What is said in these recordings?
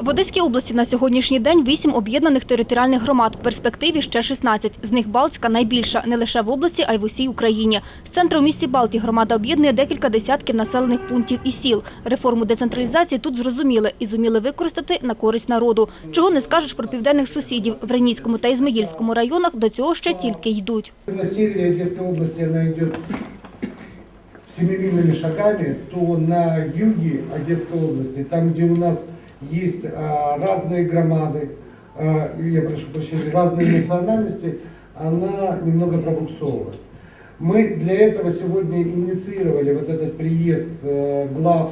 В Одеській області на сьогоднішній день вісім об'єднаних територіальних громад. В перспективі ще 16. З них Балтська найбільша не лише в області, а й в усій Україні. З центру в місті Балті громада об'єднує декілька десятків населених пунктів і сіл. Реформу децентралізації тут зрозуміли і зуміли використати на користь народу. Чого не скажеш про південних сусідів. В Ренійському та Ізмаїльському районах до цього ще тільки йдуть. На севере Одесской области она идет семимильными шагами, то на юге Одесской области, там, где у нас есть а, разные громады, а, я прошу прощения, разные национальности, она немного пробуксовывает. Мы для этого сегодня инициировали вот этот приезд э, глав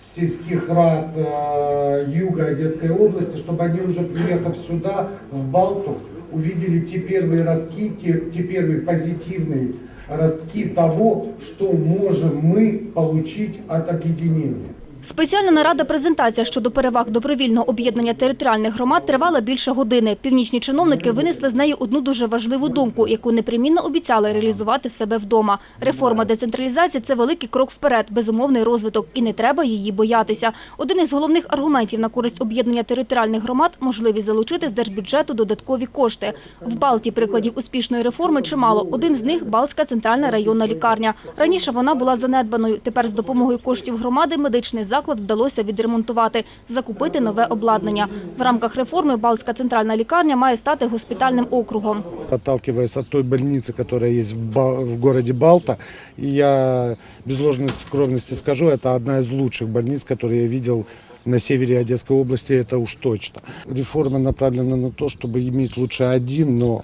сельских рад э, юга Одесской области, чтобы они уже приехав сюда, в Балту, увидели те первые ростки, те, те первые позитивные ростки того, что можем мы получить от объединения. Спеціальна нарада презентація щодо переваг добровільного об'єднання територіальних громад тривала більше години. Північні чиновники винесли з неї одну дуже важливу думку, яку непримінно обіцяли реалізувати себе вдома. Реформа децентралізації – це великий крок вперед, безумовний розвиток, і не треба її боятися. Один із головних аргументів на користь об'єднання територіальних громад – можливість залучити з держбюджету додаткові кошти. В Балті прикладів успішної реформи чимало. Один з них – Балтська центральна районна лікарня. Раніше вона була занедбаною. Тепер з допомогою коштів громади медичний заклад вдалося відремонтувати, закупити нове обладнання. В рамках реформи Балтська центральна лікарня має стати госпітальним округом. Отталкиваясь от той больницы, которая есть в, Ба- в городе Балта, и я без ложной скромности скажу, это одна из лучших больниц, которые я видел на севере Одесской области, это уж точно. Реформа направлена на то, чтобы иметь лучше один, но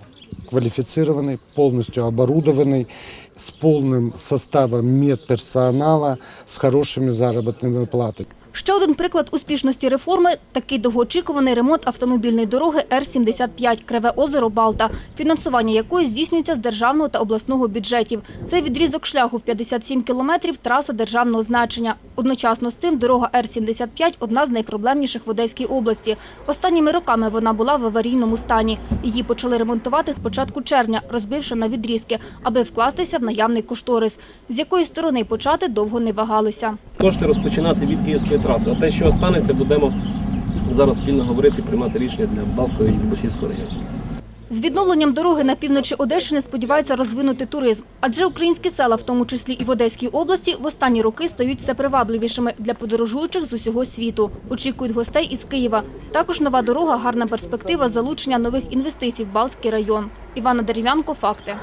квалифицированный, полностью оборудованный, с полным составом медперсонала, с хорошими заработными платами. Ще один приклад успішності реформи – такий довгоочікуваний ремонт автомобільної дороги Р-75 Криве озеро Балта, фінансування якої здійснюється з державного та обласного бюджетів. Цей відрізок шляху в 57 кілометрів – траса державного значення. Одночасно з цим дорога Р-75 – одна з найпроблемніших в Одеській області. Останніми роками вона була в аварійному стані. Її почали ремонтувати з початку червня, розбивши на відрізки, аби вкластися в наявний кошторис. З якої сторони почати довго не вагалися. Кошти розпочинати від Київської траси. А те, що останеться, будемо зараз спільно говорити, і приймати рішення для Балського і Любашівського району. З відновленням дороги на півночі Одещини сподіваються розвинути туризм. Адже українські села, в тому числі і в Одеській області, в останні роки стають все привабливішими для подорожуючих з усього світу. Очікують гостей із Києва. Також нова дорога – гарна перспектива залучення нових інвестицій в Балтський район. Івана Дерев'янко, факти.